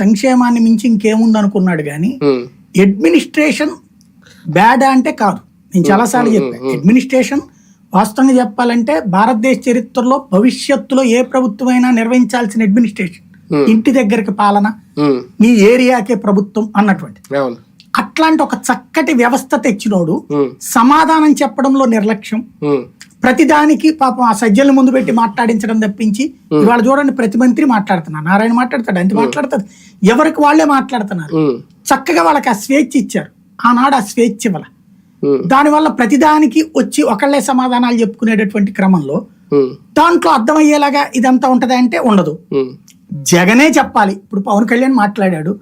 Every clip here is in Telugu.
సంక్షేమాన్ని మించి ఇంకేముంది అనుకున్నాడు కానీ అడ్మినిస్ట్రేషన్ బ్యాడ్ అంటే కాదు. నేను చాలాసార్లు చెప్పాను అడ్మినిస్ట్రేషన్ వాస్తవంగా చెప్పాలంటే భారతదేశ చరిత్రలో భవిష్యత్తులో ఏ ప్రభుత్వమైనా నిర్వహించాల్సిన అడ్మినిస్ట్రేషన్. ఇంటి దగ్గరికి పాలన మీ ఏరియాకే ప్రభుత్వం అన్నటువంటి అట్లాంటి ఒక చక్కటి వ్యవస్థ తెచ్చినోడు సమాధానం చెప్పడంలో నిర్లక్ష్యం. ప్రతిదానికి పాపం ఆ సజ్జలను ముందు పెట్టి మాట్లాడించడం తప్పించి ఇవాళ చూడండి ప్రతి మంత్రి మాట్లాడుతున్నారు. నారాయణ మాట్లాడతాడు అంత మాట్లాడుతాడు. ఎవరికి వాళ్ళే మాట్లాడుతున్నారు. చక్కగా వాళ్ళకి ఆ స్వేచ్ఛ ఇచ్చారు. ఆనాడు ఆ స్వేచ్ఛ ఇవ్వాల దానివల్ల ప్రతిదానికి వచ్చి ఒకళ్ళే సమాధానాలు చెప్పుకునేటటువంటి క్రమంలో దాంట్లో అర్థమయ్యేలాగా ఇదంతా ఉంటది అంటే ఉండదు జగనే చెప్పాలి. ఇప్పుడు పవన్ కళ్యాణ్ మాట్లాడాడు.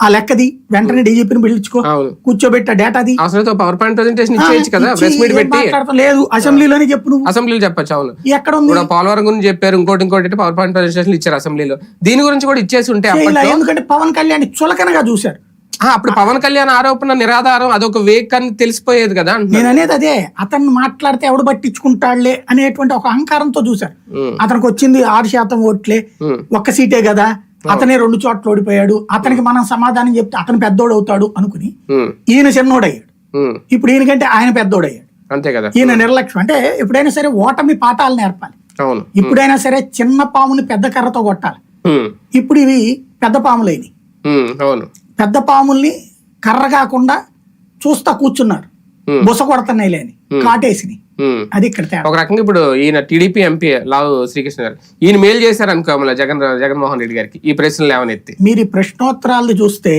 ఆ లెక్కది వెంటనే డీజీపీని పిలుచుకో కూర్చోబెట్ట డేటాది అవసరంతో పవర్ పాయింట్ ప్రెజెంటేషన్ ఆ, ఇచ్చేయచ్చు కదా ప్రెస్ మీట్ పెట్టి. లేదు అసెంబ్లీలోనే చెప్పు నువ్వు. అసెంబ్లీలో చెప్పొచ్చు అవును. ఎక్కడ ఉంది? పోలవరం గురించి చెప్పారు ఇంకోటి ఇంకోటి పవర్ పాయింట్ ప్రెజెంటేషన్ ఇచ్చారు అసెంబ్లీలో. దీని గురించి కూడా ఇచ్చేసి ఉంటే ఎందుకంటే పవన్ కళ్యాణ్ చులకనగా చూశారు. ఆ, అప్పుడు పవన్ కళ్యాణ్ ఆరోపణ నిరాధారం అదొక వేక్ అని తెలిసిపోయేది కదా. నేను అనేది అదే అతను మాట్లాడితే ఎవడు పట్టించుకుంటాడులే అనేటువంటి ఒక అహంకారంతో చూశారు. అతనికి వచ్చింది ఆరు శాతం ఓట్లే ఒక్క సీటే కదా అతనే రెండు చోట్ల ఓడిపోయాడు. అతనికి మనం సమాధానం చెప్తే అతను పెద్దోడు అవుతాడు అనుకుని ఈయన చిన్నోడయ్యాడు. ఇప్పుడు ఈయనకంటే ఆయన పెద్దోడయ్యాడు. అంతే కదా. ఈయన నిర్లక్ష్యం. అంటే ఎప్పుడైనా సరే ఓటమి పాఠాలు నేర్పాలి. ఇప్పుడైనా సరే చిన్న పాముని పెద్ద కర్రతో కొట్టాలి. ఇప్పుడు ఇవి పెద్ద పాములైనవి. పెద్ద పాముల్ని కర్ర కాకుండా చూస్తా కూర్చున్నారు. బుస కొడుతున్నాయి లేని కాటేసినాయి ఉమ్. అది ఇక్కడ ఒక రకంగా ఇప్పుడు ఈయన టీడీపీ ఎంపీ లావు శ్రీకృష్ణ గారు ఈయన మేలు చేశారు అనుకోమల జగన్ జగన్మోహన్ రెడ్డి గారికి ఈ ప్రశ్నలు లేవనెత్తి మీరు ఈ ప్రశ్నోత్తరాలు చూస్తే.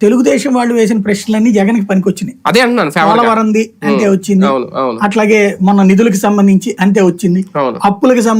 తెలుగుదేశం వాళ్ళు వేసిన ప్రశ్నలన్నీ జగన్కి పనికొచ్చినాయి. అదే అంటున్నాను పోలవరంది అంతే వచ్చింది. అవును అవును. అట్లాగే మొన్న నిధులకు సంబంధించి అంతే వచ్చింది. అవును. అప్పులకు సంబంధించి